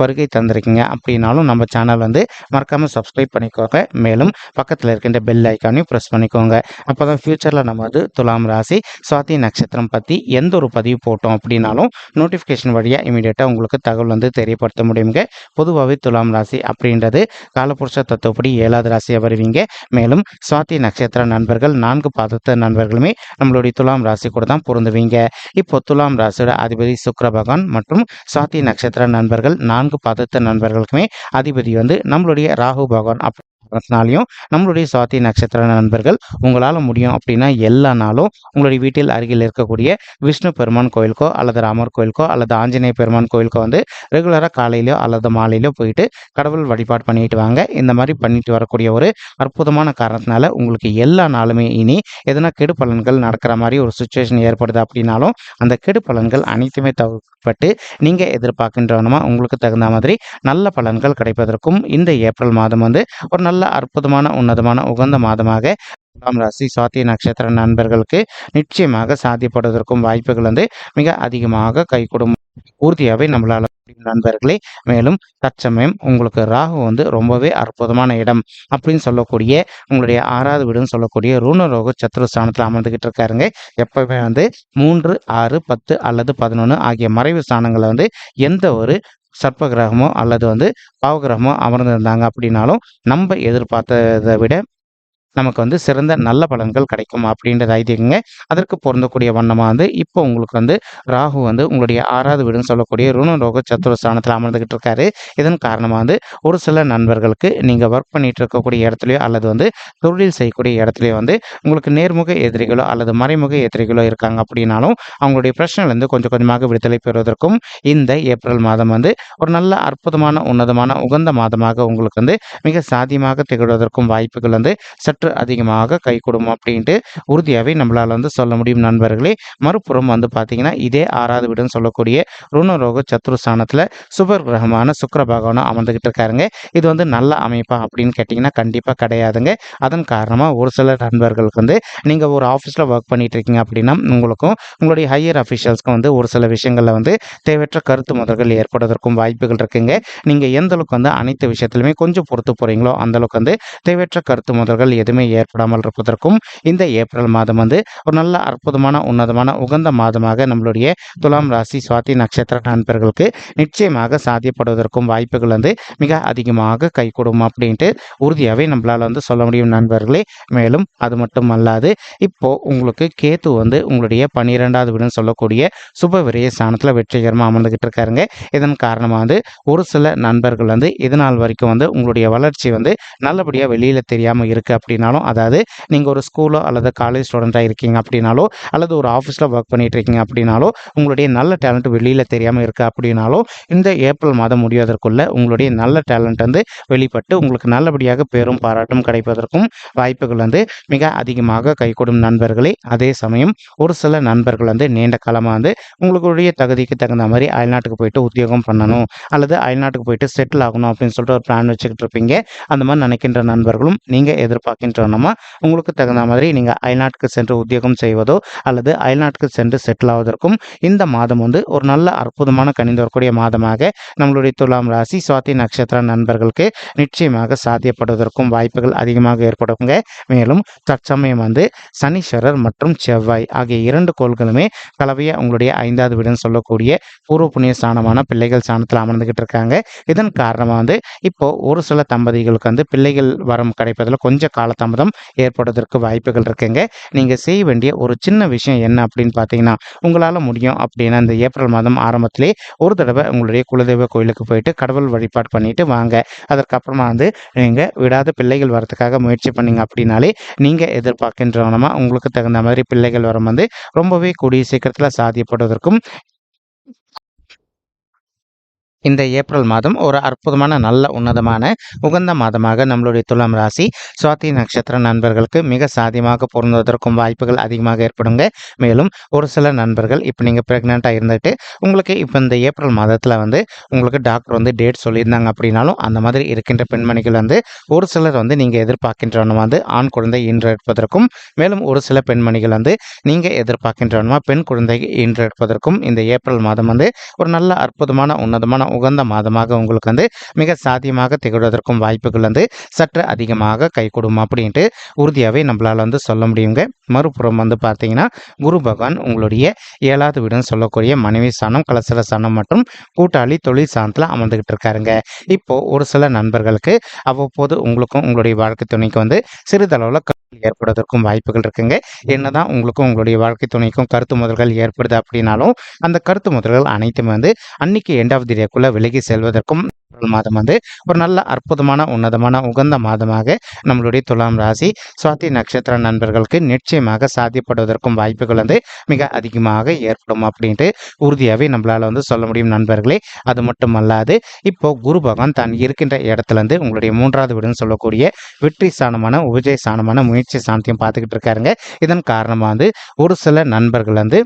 வருகை தந்திருக்கீங்க அப்படின்னாலும் நம்ம சேனல் வந்து மறக்காமல் சப்ஸ்கிரைப் பண்ணிக்கோங்க. மேலும் பக்கத்தில் இருக்கின்ற பெல் ஐக்கானையும் ப்ரெஸ் பண்ணிக்கோங்க. அப்போ தான் ஃப்யூச்சரில் நம்ம வந்து துலாம் ராசி சுவாதி நட்சத்திரம் பற்றி எந்த ஒரு பதிவு போட்டோம் அப்படின்னாலும் நோட்டிஃபிகேஷன் வழியாக இமீடியட்டாக உங்களுக்கு தகவல் வந்து தெரியப்படுத்த முடியுங்க. பொதுவாகவே துலாம் ராசி அப்படின்றது காலபுருஷ தத்துவப்படி ஏழாவது ராசியாக வருவீங்க. மேலும் சுவாதி நட்சத்திர நண்பர்கள் நான்கு பாதத்த நண்பர்களுமே நம்மளுடைய துலாம் ராசி கூட தான் பொருந்துவீங்க. இப்போ துலாம் ராசியோட அதிபதி சுக்ரபகான் பகவான் மற்றும் சுவாதி நட்சத்திர நண்பர்கள் நான்கு பாதத்த நண்பர்களுக்குமே அதிபதி வந்து நம்மளுடைய ராகு பகவான். அப்படி நாளையும் நம்மளுடைய சுவாதி நட்சத்திர நண்பர்கள் உங்களால் முடியும் அப்படின்னா எல்லா நாளும் உங்களுடைய வீட்டில் அருகில் இருக்கக்கூடிய விஷ்ணு பெருமான் கோயிலுக்கோ அல்லது ராமர் கோயிலுக்கோ அல்லது ஆஞ்சநேய பெருமான் கோயிலுக்கோ வந்து ரெகுலராக காலையிலோ அல்லது மாலையிலோ போயிட்டு கடவுள் வழிபாடு பண்ணிட்டு வாங்க. இந்த மாதிரி பண்ணிட்டு வரக்கூடிய ஒரு அற்புதமான காரணத்தினால உங்களுக்கு எல்லா நாளுமே இனி எதனா கெடு பலன்கள் நடக்கிற மாதிரி ஒரு சுச்சுவேஷன் ஏற்படுது அப்படின்னாலும் அந்த கெடு பலன்கள் அனைத்துமே தவிர்க்கப்பட்டு நீங்கள் எதிர்பார்க்கின்றவனமா உங்களுக்கு தகுந்த மாதிரி நல்ல பலன்கள் கிடைப்பதற்கும் இந்த ஏப்ரல் மாதம் வந்து ஒரு நல்ல அற்புதமான உன்னதமான உகந்த மாதமாக துலாம் ராசி சுவாத்திய நட்சத்திர நண்பர்களுக்கு நிச்சயமாக சாத்தியப்படுவதற்கும் வாய்ப்புகள் வந்து மிக அதிகமாக கைகூடும். உறுதியாகவே நம்மளால நண்பர்களே. மேலும் தற்சமயம் உங்களுக்கு ராகு வந்து ரொம்பவே அற்புதமான இடம் அப்படின்னு சொல்லக்கூடிய உங்களுடைய ஆறாவது வீடுன்னு சொல்லக்கூடிய ரூணரோக சத்ரு ஸ்தானத்தில் அமர்ந்துகிட்டு இருக்காருங்க. எப்பவுமே வந்து மூன்று ஆறு பத்து அல்லது பதினொன்று ஆகிய மறைவு ஸ்தானங்களை வந்து எந்த ஒரு சர்ப்ப கிரகமோ அல்லது வந்து பாவகிரகமோ அமர்ந்திருந்தாங்க அப்படின்னாலும் நம்ம எதிர்பார்த்ததை விட நமக்கு வந்து சிறந்த நல்ல பலன்கள் கிடைக்கும் அப்படின்றது ஐதீகங்க. அதற்கு பொருந்தக்கூடிய வண்ணமாக வந்து இப்போ உங்களுக்கு வந்து ராகு வந்து உங்களுடைய ஆறாவது வீடுன்னு சொல்லக்கூடிய ருணரோக ரோக சத்துரஸ்தானத்தில் அமர்ந்துகிட்டு இருக்காரு. இதன் காரணமாக வந்து ஒரு சில நண்பர்களுக்கு நீங்கள் ஒர்க் பண்ணிட்டு இருக்கக்கூடிய இடத்துலையோ அல்லது வந்து தொழில் செய்யக்கூடிய இடத்துலையோ வந்து உங்களுக்கு நேர்முக எதிரிகளோ அல்லது மறைமுக எதிரிகளோ இருக்காங்க அப்படின்னாலும் அவங்களுடைய பிரச்சனைலேருந்து கொஞ்சம் கொஞ்சமாக விடுதலை பெறுவதற்கும் இந்த ஏப்ரல் மாதம் வந்து ஒரு நல்ல அற்புதமான உன்னதமான உகந்த மாதமாக உங்களுக்கு வந்து மிக சாத்தியமாக திகழ்வதற்கும் வாய்ப்புகள் வந்து சற்று அதிகமாக கை கொடுக்கும் அப்படின்ட்டு உறுதியாகவே நம்மளால் வந்து சொல்ல முடியும் நண்பர்களே. மறுபுறம் வந்து பார்த்தீங்கன்னா இதே ஆறாவது வீடுன்னு சொல்லக்கூடிய ருணரோக சத்ருஸ்தானத்தில் சுபர் கிரகமான சுக்கர பகவானும் அமர்ந்துகிட்டு இருக்காருங்க. இது வந்து நல்ல அமைப்பா அப்படின்னு கேட்டிங்கன்னா கண்டிப்பாக கிடையாதுங்க. அதன் காரணமாக ஒரு சில நண்பர்களுக்கு வந்து நீங்கள் ஒரு ஆஃபீஸில் ஒர்க் பண்ணிட்டு இருக்கீங்க அப்படின்னா உங்களுக்கும் உங்களுடைய ஹையர் அஃபிஷியல்ஸ்க்கும் வந்து ஒரு சில விஷயங்களில் வந்து தேவையற்ற கருத்து முதல்கள் ஏற்படுவதற்கும் வாய்ப்புகள் இருக்குங்க. நீங்கள் எந்த அளவுக்கு வந்து அனைத்து விஷயத்துலையுமே கொஞ்சம் பொறுத்து போகிறீங்களோ அந்தளவுக்கு வந்து தேவையற்ற கருத்து முதல்கள் எது எதுவுமே ஏற்படாமல் இருப்பதற்கும் இந்த ஏப்ரல் மாதம் வந்து ஒரு நல்ல அற்புதமான உன்னதமான உகந்த மாதமாக நம்மளுடைய துலாம் ராசி சுவாதி நட்சத்திர நண்பர்களுக்கு நிச்சயமாக சாத்தியப்படுவதற்கும் வாய்ப்புகள் வந்து மிக அதிகமாக கைகூடும் அப்படின்ட்டு உறுதியாகவே நம்மளால் வந்து சொல்ல முடியும் நண்பர்களே. மேலும் அது மட்டும் அல்லாது இப்போ உங்களுக்கு கேத்து வந்து உங்களுடைய பன்னிரெண்டாவது வீடுன்னு சொல்லக்கூடிய சுப விரைய ஸ்தானத்தில் வெற்றிகரமாக அமர்ந்துகிட்டு இருக்காருங்க. இதன் காரணமாக வந்து ஒரு சில நண்பர்கள் வந்து இதனால் வரைக்கும் வந்து உங்களுடைய வளர்ச்சி வந்து நல்லபடியாக வெளியில் தெரியாமல் இருக்குது அப்படின்னு அப்படின்னாலும் அதாவது நீங்கள் ஒரு ஸ்கூலோ அல்லது காலேஜ் ஸ்டூடெண்ட்டாக இருக்கீங்க அப்படின்னாலோ அல்லது ஒரு ஆஃபீஸில் ஒர்க் பண்ணிட்டு இருக்கீங்க அப்படின்னாலோ உங்களுடைய நல்ல டேலண்ட் வெளியில் தெரியாமல் இருக்குது அப்படின்னாலும் இந்த ஏப்ரல் மாதம் முடிவதற்குள்ள உங்களுடைய நல்ல டேலண்ட் வந்து வெளிப்பட்டு உங்களுக்கு நல்லபடியாக பெரும் பாராட்டும் கிடைப்பதற்கும் வாய்ப்புகள் வந்து மிக அதிகமாக கைகூடும் நண்பர்களே. அதே சமயம் ஒரு சில நண்பர்கள் வந்து நீண்ட காலமாக வந்து உங்களுடைய தகுதிக்கு தகுந்த மாதிரி அயல்நாட்டுக்கு போயிட்டு உத்தியோகம் பண்ணணும் அல்லது அயல்நாட்டுக்கு போயிட்டு செட்டில் ஆகணும் அப்படின்னு சொல்லிட்டு ஒரு பிளான் வச்சுக்கிட்டு இருப்பீங்க. அந்த மாதிரி நினைக்கின்ற நண்பர்களும் நீங்கள் எதிர்பார்க்கின்ற சென்றோம்னா உங்களுக்கு தகுந்த மாதிரி நீங்கள் அயல்நாட்டுக்கு சென்று உத்தியோகம் செய்வதோ அல்லது அயல்நாட்டுக்கு சென்று செட்டில் ஆவதற்கும் இந்த மாதம் வந்து ஒரு நல்ல அற்புதமான கணிந்து வரக்கூடிய மாதமாக நம்மளுடைய துலாம் ராசி சுவாதி நட்சத்திர நண்பர்களுக்கு நிச்சயமாக சாத்தியப்படுவதற்கும் வாய்ப்புகள் அதிகமாக ஏற்படுங்க. மேலும் தற்சமயம் வந்து சனீஸ்வரர் மற்றும் செவ்வாய் ஆகிய இரண்டு கோள்களுமே கலவையாக உங்களுடைய ஐந்தாவது வீடுன்னு சொல்லக்கூடிய பூர்வ புண்ணிய ஸ்தானமான பிள்ளைகள் ஸ்தானத்தில் அமர்ந்துகிட்டு இருக்காங்க. இதன் காரணமாக வந்து இப்போ ஒரு சில தம்பதிகளுக்கு வந்து பிள்ளைகள் வரம் கிடைப்பதில் கொஞ்சம் காலதாமதம் ஏற்படுவதற்கு வாய்ப்புகள் இருக்குங்க. நீங்கள் செய்ய வேண்டிய ஒரு சின்ன விஷயம் என்ன அப்படின்னு பார்த்தீங்கன்னா உங்களால் முடியும் அப்படின்னா இந்த ஏப்ரல் மாதம் ஆரம்பத்திலே ஒரு தடவை உங்களுடைய குலதெய்வ கோயிலுக்கு போயிட்டு கடவுள் வழிபாடு பண்ணிட்டு வாங்க. அதற்கப்புறமா வந்து நீங்கள் விடாத பிள்ளைகள் வரத்துக்காக முயற்சி பண்ணீங்க அப்படின்னாலே நீங்கள் எதிர்பார்க்கின்றவனமா உங்களுக்கு தகுந்த மாதிரி பிள்ளைகள் வரம் வந்து ரொம்பவே கூடிய சீக்கிரத்தில் சாதியப்படுவதற்கும் இந்த ஏப்ரல் மாதம் ஒரு அற்புதமான நல்ல உன்னதமான உகந்த மாதமாக நம்மளுடைய துலாம் ராசி சுவாதி நட்சத்திர நண்பர்களுக்கு மிக சாதியமாக பொருந்துவதற்கும் வாய்ப்புகள் அதிகமாக ஏற்படுங்க. மேலும் ஒரு சில நண்பர்கள் இப்போ நீங்கள் ப்ரெக்னெண்ட்டாக இருந்துட்டு உங்களுக்கு இப்போ இந்த ஏப்ரல் மாதத்தில் வந்து உங்களுக்கு டாக்டர் வந்து டேட் சொல்லியிருந்தாங்க அப்படின்னாலும் அந்த மாதிரி இருக்கின்ற பெண்மணிகள் வந்து ஒரு சிலர் வந்து நீங்கள் எதிர்பார்க்கின்றவனும் வந்து ஆண் குழந்தை ஈன்றெடுப்பதற்கும் மேலும் ஒரு சில பெண்மணிகள் வந்து நீங்கள் எதிர்பார்க்கின்றவனுமா பெண் குழந்தை ஈன்றெடுப்பதற்கும் இந்த ஏப்ரல் மாதம் வந்து ஒரு நல்ல அற்புதமான உன்னதமான உகந்த மாதமாக உங்களுக்கு வந்து மிக சாத்தியமாக திகழ்வதற்கும் வாய்ப்புகள் வந்து சற்று அதிகமாக கை கொடுக்கும் அப்படின்ட்டு உறுதியாகவே நம்மளால் வந்து சொல்ல முடியுங்க. மறுபுறம் வந்து பார்த்தீங்கன்னா குரு பகவான் உங்களுடைய ஏழாவது வீடுன்னு சொல்லக்கூடிய மனைவி சாணம் கலசல சாணம் மற்றும் கூட்டாளி தொழில் சாணத்தில் அமர்ந்துகிட்டு இருக்காருங்க. இப்போ ஒரு சில நண்பர்களுக்கு அவ்வப்போது உங்களுக்கும் உங்களுடைய வாழ்க்கை துணைக்கு வந்து சிறிதளவில் ஏற்படுவதற்கும் வாய்ப்புகள் இருக்குங்க. என்னதான் உங்களுக்கும் உங்களுடைய வாழ்க்கை துணைக்கும் கருத்து முதல்கள் ஏற்படுது அப்படின்னாலும் அந்த கருத்து முதல்கள் அனைத்துமே வந்து அன்னைக்கு எண்ட் ஆஃப் தி டேக்குள்ள விலகி செல்வதற்கும் மாதம் வந்து ஒரு நல்ல அற்புதமான உன்னதமான உகந்த மாதமாக நம்மளுடைய துலாம் ராசி சுவாதி நட்சத்திர நண்பர்களுக்கு நிச்சயமாக சாத்தியப்படுவதற்கும் வாய்ப்புகள் வந்து மிக அதிகமாக ஏற்படும் அப்படின்ட்டு உறுதியாகவே நம்மளால் வந்து சொல்ல முடியும் நண்பர்களே. அது மட்டும் அல்லாது இப்போ குரு பகவான் தான் இருக்கின்ற இடத்துல இருந்து உங்களுடைய மூன்றாவது வீடுன்னு சொல்லக்கூடிய வெற்றி சாணமான உபஜய சாணமான முயற்சி சாணத்தையும் பார்த்துக்கிட்டு இருக்காருங்க. இதன் காரணமாக வந்து ஒரு சில நண்பர்கள் வந்து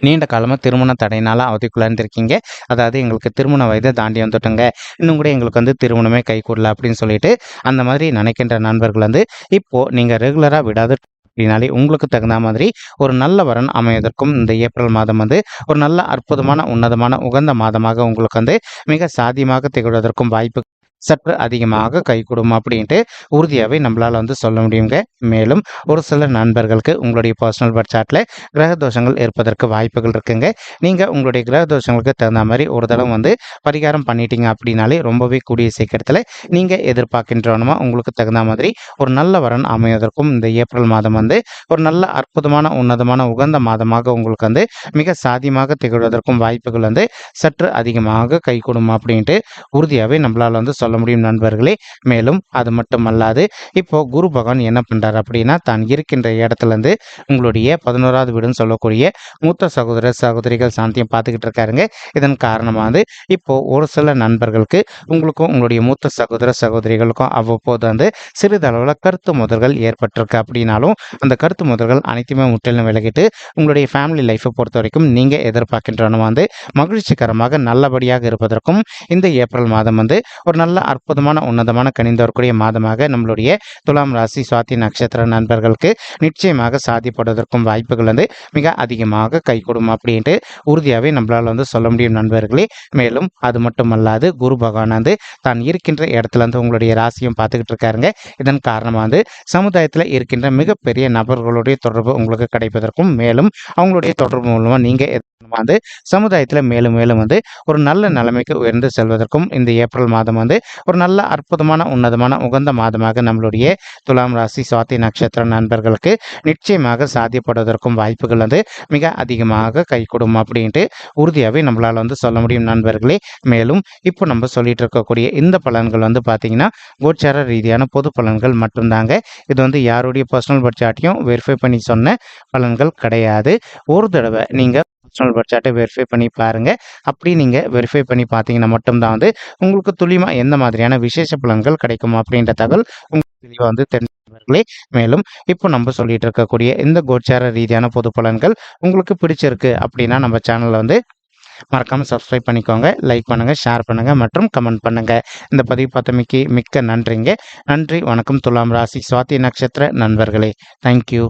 நீண்ட காலமாக திருமண தடையினால அவதிக்குள்ளாந்துருக்கீங்க அதாவது எங்களுக்கு திருமண வயதை தாண்டி வந்துட்டோங்க. இன்னும் கூட எங்களுக்கு வந்து திருமணமே கை கூடல அப்படின்னு சொல்லிட்டு அந்த மாதிரி நினைக்கின்ற நண்பர்கள் வந்து இப்போது நீங்கள் ரெகுலராக விடாது அப்படின்னாலே உங்களுக்கு தகுந்த மாதிரி ஒரு நல்ல வரன் அமைவதற்கும் இந்த ஏப்ரல் மாதம் வந்து ஒரு நல்ல அற்புதமான உன்னதமான உகந்த மாதமாக உங்களுக்கு வந்து மிக சாதியமாக திகழ்வதற்கும் வாய்ப்பு சற்று அதிகமாக கைகூடும் அப்படின்ட்டு உறுதியாகவே நம்மளால் வந்து சொல்ல முடியுங்க. மேலும் ஒரு சில நண்பர்களுக்கு உங்களுடைய பர்சனல் பட்சாட்டில் கிரக தோஷங்கள் இருப்பதற்கு வாய்ப்புகள் இருக்குங்க. நீங்கள் உங்களுடைய கிரக தோஷங்களுக்கு தகுந்த மாதிரி ஒரு தடவை வந்து பரிகாரம் பண்ணிட்டீங்க அப்படின்னாலே ரொம்பவே கூடிய சீக்கிரத்தில் நீங்கள் எதிர்பார்க்கின்றவனமா உங்களுக்கு தகுந்த மாதிரி ஒரு நல்ல வரன் அமைவதற்கும் இந்த ஏப்ரல் மாதம் வந்து ஒரு நல்ல அற்புதமான உன்னதமான உகந்த மாதமாக உங்களுக்கு வந்து மிக சாதியமாக திகழ்வதற்கும் வாய்ப்புகள் வந்து சற்று அதிகமாக கைகூடும் அப்படின்ட்டு உறுதியாகவே நம்மளால் வந்து சொல்ல முடியும் நண்பர்களே. மேலும் அது மட்டும் அல்லாது இப்போ குரு பகவான் என்ன பண்றாரு அப்படின்னா தான் இருக்கின்ற இடத்துல இருந்து உங்களுடைய பதினோராவது வீடுன்னு சொல்லக்கூடிய மூத்த சகோதர சகோதரிகள் சாந்தியம் பார்த்துக்கிட்டு இருக்காருங்க. இதன் காரணமாக இப்போ ஒரு சில நண்பர்களுக்கு உங்களுக்கும் உங்களுடைய மூத்த சகோதர சகோதரிகளுக்கும் அவ்வப்போது வந்து சிறிதளவில் கருத்து முதல்கள் ஏற்பட்டிருக்கு அப்படின்னாலும் அந்த கருத்து முதல்கள் அனைத்துமே முற்றிலும் விலகிட்டு உங்களுடைய ஃபேமிலி லைஃப்பை பொறுத்த வரைக்கும் நீங்கள் எதிர்பார்க்கின்றன வந்து மகிழ்ச்சிகரமாக நல்லபடியாக இருப்பதற்கும் இந்த ஏப்ரல் மாதம் வந்து ஒரு நல்ல அற்புதமான உன்னதமான கணிந்து வரக்கூடிய மாதமாக நம்மளுடைய துலாம் ராசி சுவாதி நட்சத்திர நண்பர்களுக்கு நிச்சயமாக சாதிப்படுவதற்கும் வாய்ப்புகள் வந்து மிக அதிகமாக கைகூடும் அப்படின்ட்டு உறுதியாகவே நம்மளால் வந்து சொல்ல முடியும் நண்பர்களே. மேலும் அது மட்டும் அல்லாது குரு பகவான் வந்து தான் இருக்கின்ற இடத்துல வந்து உங்களுடைய ராசியும் பார்த்துக்கிட்டு இருக்காருங்க. இதன் காரணமாக வந்து சமுதாயத்தில் இருக்கின்ற மிகப்பெரிய நபர்களுடைய தொடர்பு உங்களுக்கு கிடைப்பதற்கும் மேலும் அவங்களுடைய தொடர்பு மூலமாக நீங்கள் வந்து சமுதாயத்தில் மேலும் மேலும் வந்து ஒரு நல்ல நிலைமைக்கு உயர்ந்து செல்வதற்கும் இந்த ஏப்ரல் மாதம் வந்து ஒரு நல்ல அற்புதமான உன்னதமான உகந்த மாதமாக நம்மளுடைய துலாம் ராசி சுவாதி நட்சத்திர நண்பர்களுக்கு நிச்சயமாக சாத்தியப்படுவதற்கும் வாய்ப்புகள் வந்து மிக அதிகமாக கை கொடுக்கும் அப்படின்ட்டு உறுதியாகவே நம்மளால் வந்து சொல்ல முடியும் நண்பர்களே. மேலும் இப்போ நம்ம சொல்லிட்டு இருக்கக்கூடிய இந்த பலன்கள் வந்து பார்த்தீங்கன்னா கோச்சார ரீதியான பொது பலன்கள் மட்டும்தாங்க. இது வந்து யாருடைய பர்சனல் பட்ஜெட்டையும் வெரிஃபை பண்ணி சொன்ன பலன்கள் கிடையாது. ஒரு தடவை நீங்கள் பர்சனல் சார்ட்டை வெரிஃபை பண்ணி பாருங்கள் அப்படி நீங்கள் வெரிஃபை பண்ணி பார்த்தீங்கன்னா மட்டும்தான் வந்து உங்களுக்கு துல்லியமாக எந்த மாதிரியான விசேஷ பலன்கள் கிடைக்கும் அப்படின்ற தகவல் உங்களுக்கு தெளிவாக வந்து தெரிஞ்சவர்களே மேலும் இப்போ நம்ம சொல்லிட்டு இருக்கக்கூடிய இந்த கோச்சார ரீதியான பொது பலன்கள் உங்களுக்கு பிடிச்சிருக்கு அப்படின்னா நம்ம சேனலில் வந்து மறக்காமல் சப்ஸ்கிரைப் பண்ணிக்கோங்க. லைக் பண்ணுங்கள் ஷேர் பண்ணுங்கள் மற்றும் கமெண்ட் பண்ணுங்கள் இந்த பதிவு பார்த்தமைக்கு மிக்க நன்றிங்க. நன்றி வணக்கம். துலாம் ராசி சுவாதி நட்சத்திர நண்பர்களே. தேங்க்யூ